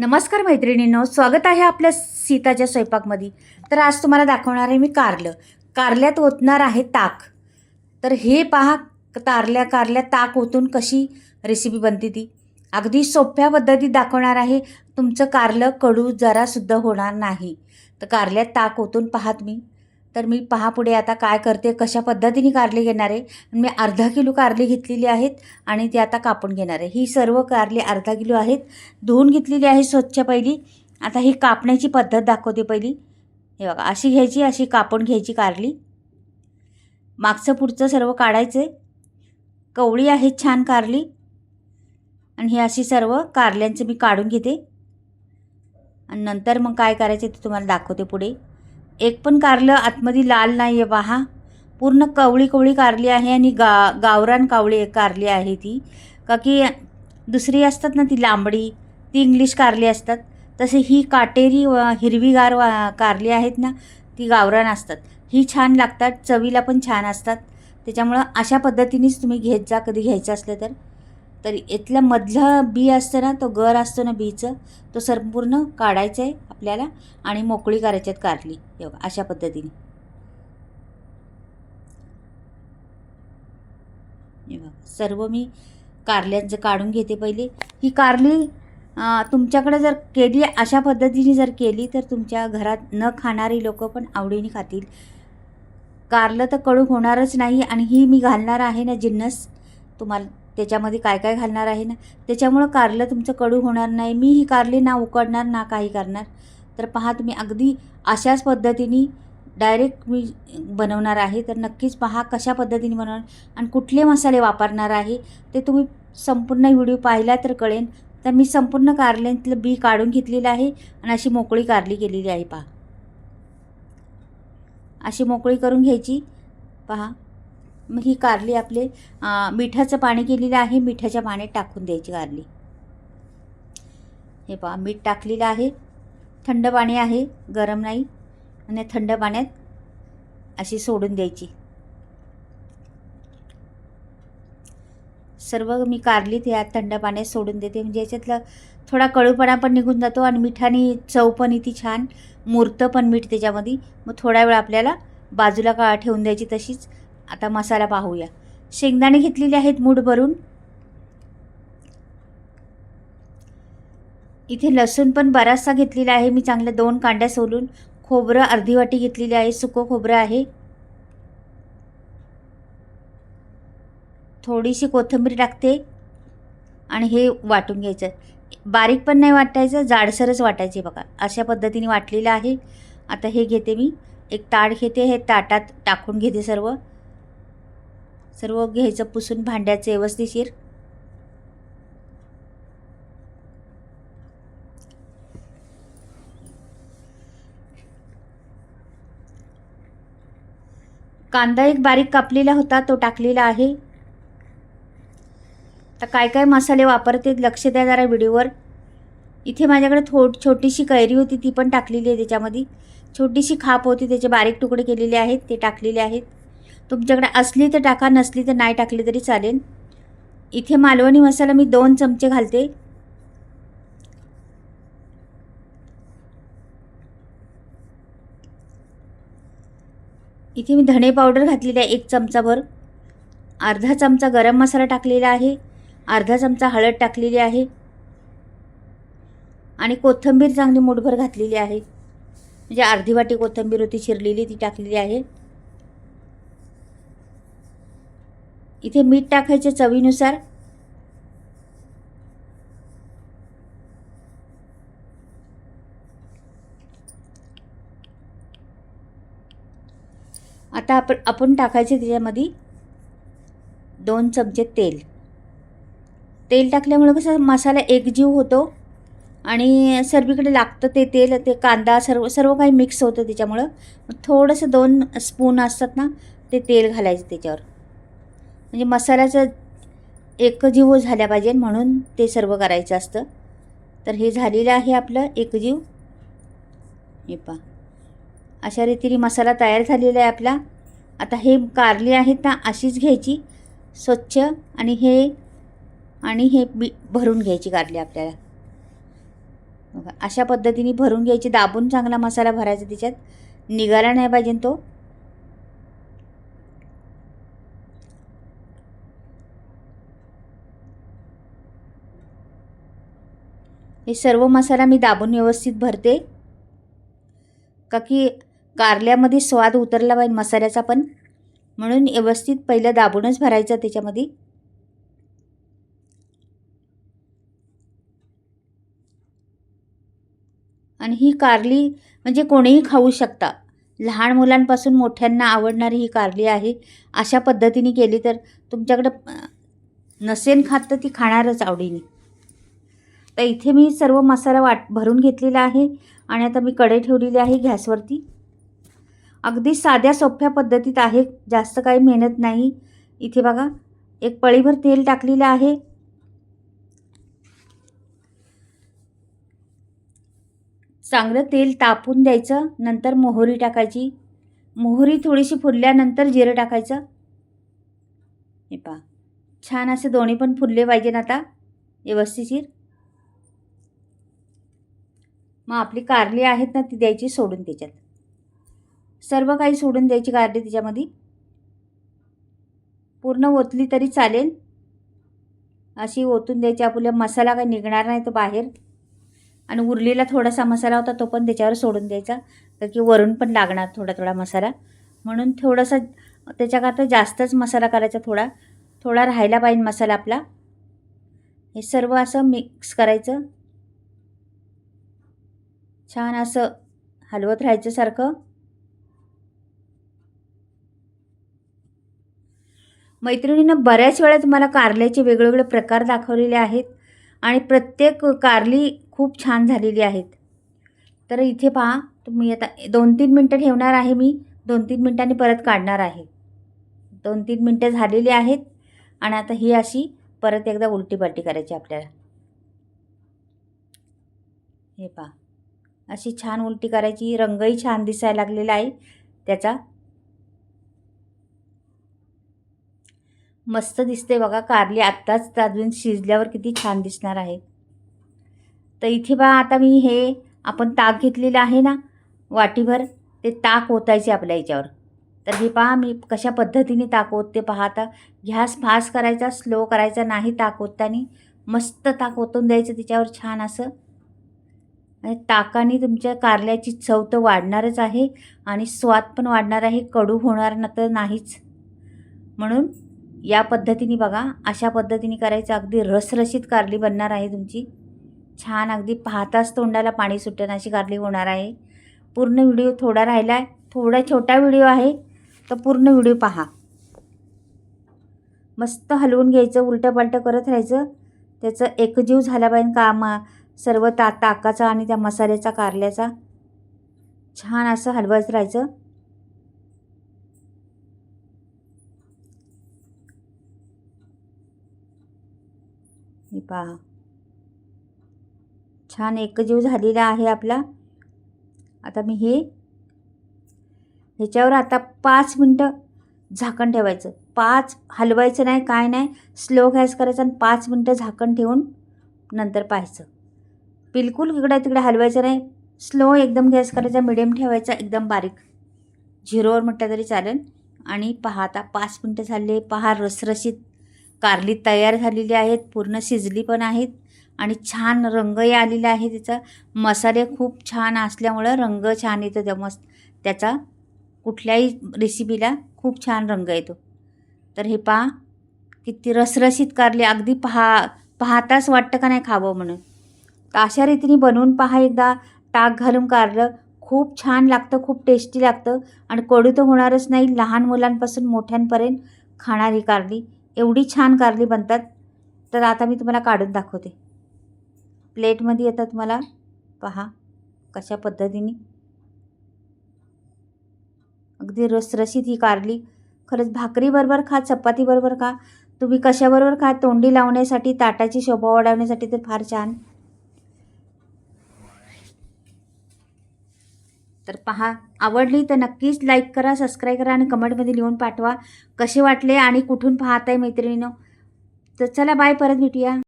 नमस्कार मैत्रिणींनो स्वागत आहे आपल्या सीताच्या स्वयंपाकमध्ये. तर आज तुम्हाला दाखवणार आहे मी कारलं. कारल्यात ओतणार आहे ताक. तर हे पहा कारल्या कारल्या ताक ओतून कशी रेसिपी बनते ती. अगदी सोप्या पद्धतीत दाखवणार आहे तुमचं कारलं कडू जरासुद्धा होणार नाही. तर कारल्यात ताक ओतून पाहात मी. तर मी पहा पुढे आता काय करते कशा पद्धतीने कारली घेणार आहे. मी अर्धा किलो कारली घेतलेली आहेत आणि ती आता कापून घेणार आहे. ही सर्व कारली अर्धा किलो आहेत. धुवून घेतलेली आहे स्वच्छ पहिली. आता ही कापण्याची पद्धत दाखवते पहिली. हे बघा अशी घ्यायची अशी कापून घ्यायची कारली. मागचं पुढचं सर्व काढायचं आहे कवळी आहे छान कारली. आणि ही अशी सर्व कारल्यांचं मी काढून घेते. आणि नंतर मग काय करायचं ते तुम्हाला दाखवते पुढे. एक पण कारलं आतमध्ये लाल नाही आहे पहा. पूर्ण कवळी कवळी कारली आहे आणि गा गावरान कावळी कारली आहे ती. का की दुसरी असतात ना ती लांबडी ती इंग्लिश कारली असतात. तसे ही काटेरी व हिरवीगार वा कारली आहेत ना ती गावरान असतात. ही छान लागतात चवीला पण छान असतात. त्याच्यामुळं अशा पद्धतीनेच तुम्ही घेत जा कधी घ्यायचं असलं तर. तर इथलं मधलं बी असतं ना तो गर असतो ना बीचं तो संपूर्ण काढायचं आहे. आपल्याला आणि मोकळी करायच्यात कारली. हे अशा पद्धतीने. सर्व मी कारल्यांचं काढून घेते पहिले. ही कारली तुमच्याकडे जर केली अशा पद्धतीने जर केली तर तुमच्या घरात न खाणारी लोक पण आवडीने खातील. कारलं तर कडू होणारच नाही आणि ही मी घालणार आहे ना जिन्नस तुम्हाला त्याच्यामध्ये काय काय घालणार आहे ना? त्याच्यामुळं कारलं तुमचं कडू होणार नाही. मी ही कारली ना उकडणार ना काही करणार. तर पहा तुम्ही अगदी अशाच पद्धतीने डायरेक्ट मी बनवणार आहे. तर नक्कीच पहा कशा पद्धतीने बनवणार आणि कुठले मसाले वापरणार आहे ते तुम्ही संपूर्ण व्हिडिओ पाहिला तर कळेल. तर मी संपूर्ण कारल्यातलं बी काढून घेतलेलं आहे आणि अशी मोकळी कारली केलेली आहे पहा. अशी मोकळी करून घ्यायची. पहा. ही कारली आपले मिठाचं पाणी केलेलं आहे मिठाच्या पाण्यात टाकून द्यायची कारली. हे पहा मीठ टाकलेलं आहे थंड पाणी आहे गरम नाही आणि थंड पाण्यात अशी सोडून द्यायची. सर्व मी कारली ते थंड पाण्यात सोडून देते म्हणजे याच्यातला थोडा कळूपणा पण निघून जातो आणि मिठाने चव पण इथे छान मुरतं पण मीठ त्याच्यामध्ये. मग थोडा वेळ आपल्याला बाजूला का ठेवून द्यायची तशीच. आता मसाला पाहूया. शेंगदाणे घेतलेले आहेत मूठ भरून. इथे लसूण पण बराचसा घेतलेला आहे. मी चांगल्या दोन कांड्या सोलून खोबरं अर्धी वाटी घेतलेली आहे. सुकं खोबरं आहे. थोडीशी कोथिंबीर टाकते आणि हे वाटून घ्यायचं. बारीक पण नाही वाटायचं जाडसरच वाटायचे बघा. अशा पद्धतीने वाटलेलं आहे. आता हे घेते मी. एक ताट घेते. हे ताटात टाकून घेते सर्व. सर्व घ्यायचं पुसून भांड्याचं व्यवस्थिशीर. कांदा एक बारीक कापलेला होता तो टाकलेला आहे. तर काय काय मसाले वापरते लक्ष द्या जरा व्हिडिओवर. इथे माझ्याकडे थो छोटीशी कैरी होती ती पण टाकलेली आहे त्याच्यामध्ये. छोटीशी खाप होती त्याचे बारीक तुकडे केलेले आहेत ते टाकलेले आहेत. तुमच्याकडे असली तर टाका नसली तर नाही टाकली तरी चालेल. इथे मालवणी मसाला मी दोन चमचे घालते. इथे मी धणे पावडर घातलेली आहे एक चमचाभर. अर्धा चमचा गरम मसाला टाकलेला आहे. अर्धा चमचा हळद टाकलेली आहे. आणि कोथिंबीर चांगली मुठभर घातलेली आहे. म्हणजे अर्धी वाटी कोथिंबीर होती शिरलेली ती टाकलेली आहे. इथे मीठ टाकायचे चवीनुसार. आता आपण आपण टाकायचे त्याच्यामध्ये दोन चमचे तेल. तेल टाकल्यामुळं कसं मसाला एकजीव होतो आणि सर्वीकडे लागतं ते तेल ते कांदा सर्व सर्व काही मिक्स होतं त्याच्यामुळं. थोडंसं दोन स्पून असतात ना ते तेल घालायचं त्याच्यावर. म्हणजे मसाल्याचं एकजीव झाल्या पाहिजे म्हणून ते सर्व करायचं असतं. तर हे झालेलं आहे आपलं एकजीव हे पा अशा रीतीने मसाला तयार झालेला आहे आपला. आता हे कारली आहेत ना अशीच घ्यायची. स्वच्छ आणि हे आणि हे बी भरून घ्यायची कारली आपल्याला. बघा अशा पद्धतीने भरून घ्यायची. दाबून चांगला मसाला भरायचा त्याच्यात. निघाला नाही पाहिजे तो. हे सर्व मसाला मी दाबून व्यवस्थित भरते. का की कारल्यामध्ये स्वाद उतरला पाहिजे मसाल्याचा पण. म्हणून व्यवस्थित पहिलं दाबूनच भरायचं त्याच्यामध्ये. आणि ही कारली म्हणजे कोणीही खाऊ शकता. लहान मुलांपासून मोठ्यांना आवडणारी ही कारली आहे. अशा पद्धतीने केली तर तुमच्याकडं नसेन खात तर ती खाणारच आवडीने. तर इथे मी सर्व मसाला वाट भरून घेतलेला आहे आणि आता मी कढई ठेवलेली आहे गॅसवरती. अगदी साध्या सोप्या पद्धतीत आहे. जास्त काही मेहनत नाही. इथे बघा एक पळीभर तेल टाकलेलं आहे. चांगलं तेल तापून द्यायचं नंतर मोहरी टाकायची. मोहरी थोडीशी फुलल्यानंतर जिरं टाकायचं. हे पहा छान असे दोन्ही पण फुलले पाहिजे ना आता व्यवस्थिशीर मग आपली कारली आहेत ना ती द्यायची सोडून त्याच्यात. सर्व काही सोडून द्यायची कारली त्याच्यामध्ये पूर्ण ओतली तरी चालेल. अशी ओतून द्यायची आपल्या मसाला काही निघणार नाही तो बाहेर. आणि उरलेला थोडासा मसाला होता तो पण त्याच्यावर सोडून द्यायचा. तर की वरून पण लागणार थोडा थोडा मसाला. म्हणून थोडासा त्याच्याकरता जास्तच मसाला करायचा थोडा. थोडा राहायला पाहिजे मसाला आपला. हे सर्व असं मिक्स करायचं. छान असं हलवत राहायचं सारखं. मैत्रिणीनं बऱ्याच वेळा तुम्हाला कारल्याचे वेगवेगळे प्रकार दाखवलेले आहेत आणि प्रत्येक कारली खूप छान झालेली आहेत. तर इथे पहा तुम्ही आता दोन तीन मिनटं ठेवणार आहे मी दोन तीन मिनटांनी परत काढणार आहे. दोन तीन मिनटं झालेली आहेत आणि आता ही अशी परत एकदा उलटी पालटी करायची आपल्याला. हे पहा. अशी छान उलटी करायची. रंगही छान दिसायला लागलेला आहे. त्याचा मस्त दिसते बघा. कारली आत्ताच अजून शिजल्यावर किती छान दिसणार आहे. तर इथे बा आता मी हे आपण ताक घेतलेलं आहे ना वाटीभर ते ताक ओतायचे आपल्या याच्यावर. तर हे पहा मी कशा पद्धतीने ताक ओतते पहा आता. घ्यास फास्ट करायचा स्लो करायचा नाही ताक ओतताना. मस्त ताक ओतून द्यायचं तिच्यावर छान असं. आणि ताकाने तुमच्या कारल्याची चव तर वाढणारच आहे आणि स्वाद पण वाढणार आहे कडू होणार ना तर नाहीच. म्हणून या पद्धतीने बघा अशा पद्धतीने करायचं अगदी रसरशीत कारली बनणार आहे तुमची. छान अगदी पाहताच तोंडाला पाणी सुटेन अशी कारली होणार आहे. पूर्ण व्हिडिओ थोडा राहिला आहे थोडा छोटा व्हिडिओ आहे तर पूर्ण व्हिडिओ पहा. मस्त हलवून घ्यायचं उलटं पालटं करत राहायचं. त्याचं एकजीव झाला पाहिजे कामा सर्व ता ताकाचा आणि त्या मसाल्याचा कारल्याचा. छान असं हलवत राहायचं. हे पहा. छान एकजीव झालेला आहे आपला. आता मी हे ह्याच्यावर आता पाच मिनटं झाकण ठेवायचं. पाच हलवायचं नाही काय नाही. स्लो गॅस करायचा आणि पाच मिनटं झाकण ठेवून नंतर पाहायचं. बिलकुल इकडं तिकडे हलवायचं नाही. स्लो एकदम गॅस करायचा मिडियम ठेवायचा एकदम बारीक. झिरोवर म्हटलं तरी चालेल. आणि पहा आता पाच मिनटं झाले पहा रसरशीत कारली तयार झालेली आहेत पूर्ण शिजली पण आहेत. आणि छान रंगही आलेला आहे त्याचा मसाले खूप छान असल्यामुळं रंग छान येतो त्या मस्त त्याचा कुठल्याही रेसिपीला खूप छान रंग येतो. तर हे पहा किती रसरशीत कारली अगदी पहा पाहताच वाटतं का नाही खावं म्हणून. तर अशा रीतीने बनवून पहा एकदा. ताक घालून कारलं. खूप छान लागतं खूप टेस्टी लागतं. आणि कडू तर होणारच नाही लहान मुलांपासून मोठ्यांपर्यंत खाणारी कारली. एवढी छान कारली बनतात. तर आता मी तुम्हाला काढून दाखवते. प्लेटमध्ये येतात तुम्हाला. पहा कशा पद्धतीने. अगदी रसरशीत ही कारली. खरंच भाकरीबरोबर खा चपातीबरोबर खा. तुम्ही कशाबरोबर खा तोंडी लावण्यासाठी ताटाची शोभा वाढवण्यासाठी तर फार छान. तर पहा आवडली तर नक्कीच लाईक करा सबस्क्राईब करा आणि कमेंटमध्ये लिहून पाठवा कसे वाटले आणि कुठून पाहताय मैत्रिणीनं. तर चला बाय परत भेटूया.